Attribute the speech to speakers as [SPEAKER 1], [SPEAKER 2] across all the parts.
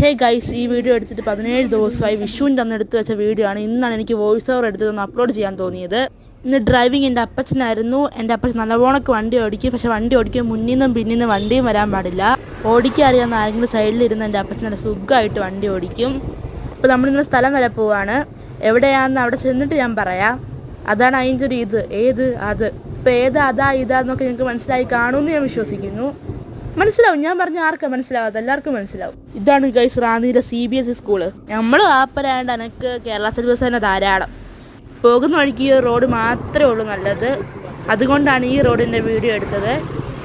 [SPEAKER 1] Hey guys ഈ video എടുത്തിട്ട് പതിനേഴ് ദിവസമായി വിഷുവിന്റെ അന്ന് എടുത്തു വെച്ച വീഡിയോ ആണ്. ഇന്നാണ് എനിക്ക് വോയിസ് ഓവർ എടുത്തതൊന്ന് അപ്ലോഡ് ചെയ്യാൻ തോന്നിയത്. ഇന്ന് ഡ്രൈവിംഗ് എന്റെ അപ്പച്ചനായിരുന്നു. എന്റെ അപ്പച്ചൻ നല്ലവണ്ണക്ക് വണ്ടി ഓടിക്കും. പക്ഷെ വണ്ടി ഓടിക്കും മുന്നിൽ നിന്നും പിന്നിൽ നിന്നും വണ്ടിയും വരാൻ പാടില്ല. ഓടിക്കാൻ അറിയാവുന്ന ആരെങ്കിലും സൈഡിലിരുന്ന് എന്റെ അപ്പച്ചൻ നല്ല സുഖമായിട്ട് വണ്ടി ഓടിക്കും. അപ്പോൾ നമ്മളിന്ന് സ്ഥലം വരെ പോവാണ്. എവിടെയാണെന്ന് അവിടെ ചെന്നിട്ട് ഞാൻ പറയാം. അതാണ് അതിന്റെ ഒരു ഇത്. ഏത്? അത്. ഇപ്പോൾ ഏത് അതാ ഇതാന്നൊക്കെ നിങ്ങൾക്ക് മനസ്സിലായി കാണുമെന്ന് ഞാൻ വിശ്വസിക്കുന്നു. മനസ്സിലാവും ഞാൻ പറഞ്ഞ ആർക്കാ മനസ്സിലാവാത്ത എല്ലാവർക്കും മനസ്സിലാവും. ഇതാണ് guys റാന്നിയിലെ C B S E school നമ്മൾ ആപ്പരായണ്ട് എനക്ക് കേരള സിലബസ് തന്നെ ധാരാളം. പോകുന്ന വഴിക്ക് ഈ റോഡ് മാത്രമേ ഉള്ളൂ നല്ലത്. അതുകൊണ്ടാണ് ഈ റോഡിന്റെ വീഡിയോ എടുത്തത്.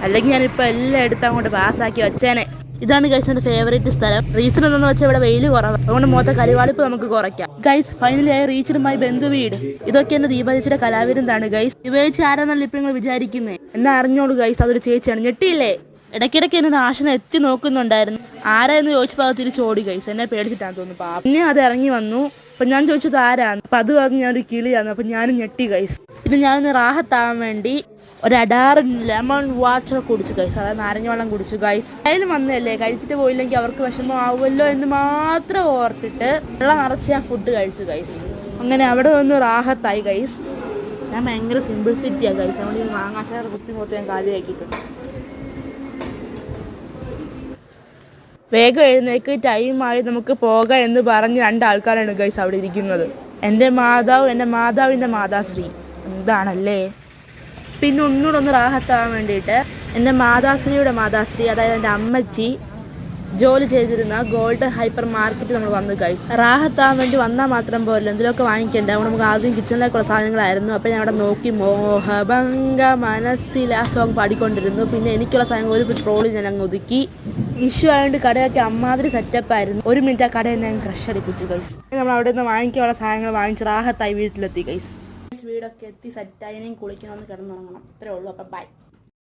[SPEAKER 1] അല്ലെങ്കിൽ ഞാനിപ്പോൾ എല്ലാം എടുത്ത് അങ്ങോട്ട് പാസ്സാക്കി വെച്ചേനെ. ഇതാണ് ഗൈസ് എന്റെ ഫേവറേറ്റ് സ്ഥലം. റീസൺ എന്താണെന്ന് വെച്ചാൽ ഇവിടെ വെയിൽ കുറവാണ് അതുകൊണ്ട് മൊത്തം കരിവാളിപ്പ് നമുക്ക് കുറയ്ക്കാം. ഗൈസ് ഫൈനലി ആയി റീച്ചറുമായി ബന്ധു വീട്. ഇതൊക്കെ എന്റെ ദീപാചിയുടെ കലാവിരുന്നാണ് ഗൈസ് ദീപാചി ആരാന്നല്ല ഇപ്പം നിങ്ങൾ വിചാരിക്കുന്നത് എന്നാ അറിഞ്ഞോളൂ ഗൈസ് അതൊരു ചേച്ചിയാണ്. ഞെട്ടിയില്ലേ? ഇടയ്ക്കിടയ്ക്ക് എന്നെ നാശനം എത്തി നോക്കുന്നുണ്ടായിരുന്നു. ആരാന്ന് ചോദിച്ചപ്പോൾ അത് തിരിച്ച് ഓടി കഴിച്ചു എന്നെ പേടിച്ചിട്ടാന്ന് തോന്നുന്നു പാ പിന്നെ അത് ഇറങ്ങി വന്നു. അപ്പം ഞാൻ ചോദിച്ചത് ആരാണ്? അപ്പം അത് പറഞ്ഞ് ഞാനൊരു കിളിയാണ്. അപ്പം ഞാനും ഞെട്ടി കഴിച്ചു പിന്നെ ഞാനൊന്ന് റാഹത്താവാൻ വേണ്ടി ഒരു അടാറ് ലെമൺ വാട്ടർ കുടിച്ചു ഗൈസ് അതായത് നാരങ്ങ വെള്ളം കുടിച്ചു ഗൈസ് അതിലും വന്നതല്ലേ? കഴിച്ചിട്ട് പോയില്ലെങ്കിൽ അവർക്ക് വിഷമമാവുമല്ലോ എന്ന് മാത്രം ഓർത്തിട്ട് വെള്ളം നിറച്ച് ഞാൻ ഫുഡ് കഴിച്ചു ഗൈസ് അങ്ങനെ അവിടെ ഒന്ന് റാഹത്തായി ഗൈസ് ഞാൻ ഭയങ്കര സിമ്പിൾ സിറ്റിയാണ് ഗൈസ് അതുകൊണ്ട് ഈ മാങ്ങാച്ചാറ് കുത്തി മൊത്തം ഞാൻ കാലിയാക്കിയിട്ടുണ്ട്. വേഗം എഴുന്നേക്ക് ടൈമായി നമുക്ക് പോകാം എന്ന് പറഞ്ഞ് രണ്ടാൾക്കാരാണ് ഗൈസ് അവിടെ ഇരിക്കുന്നത്. എന്റെ മാതാവ് എന്റെ മാതാവിന്റെ മാതാശ്രീ. എന്താണല്ലേ? പിന്നെ ഒന്നുകൂടെ ഒന്ന് റാഹത്താവാൻ വേണ്ടിയിട്ട് എന്റെ മാതാശ്രീയുടെ മാതാശ്രീ അതായത് എന്റെ അമ്മച്ചി ജോലി ചെയ്തിരുന്ന ഗോൾഡ് ഹൈപ്പർ മാർക്കറ്റ് നമ്മൾ വന്നു കഴിച്ചു റാഹത്താവാൻ വേണ്ടി വന്നാൽ മാത്രം പോരല്ലോ എന്തെങ്കിലുമൊക്കെ വാങ്ങിക്കേണ്ട? അവിടെ നമുക്ക് ആദ്യം കിച്ചണിലേക്കുള്ള സാധനങ്ങളായിരുന്നു. അപ്പോൾ ഞാൻ അവിടെ നോക്കി മോഹഭംഗ മനസ്സിൽ ആ സോങ് പാടിക്കൊണ്ടിരുന്നു. പിന്നെ എനിക്കുള്ള സാധനങ്ങൾ ഒരു പെട്രോളിൽ ഞാൻ അങ്ങ് ഒതുക്കി. ഇഷ്യൂ ആയതുകൊണ്ട് കടയൊക്കെ അമ്മാതിരി സെറ്റപ്പ് ആയിരുന്നു. ഒരു മിനിറ്റ് ആ കടയിൽ ഞാൻ ക്രഷ് അടിപ്പിച്ചു ഗൈസ് നമ്മൾ അവിടെ നിന്ന് വാങ്ങിക്കാനുള്ള സാധനങ്ങൾ വാങ്ങിച്ച് റാഹത്തായി വീട്ടിലെത്തി ഗൈസ് വീടൊക്കെ എത്തി സെറ്റായി കുളിക്കണമെന്ന് കിടന്നുറങ്ങണം. അത്രേ ഉള്ളൂ അപ്പം ബൈ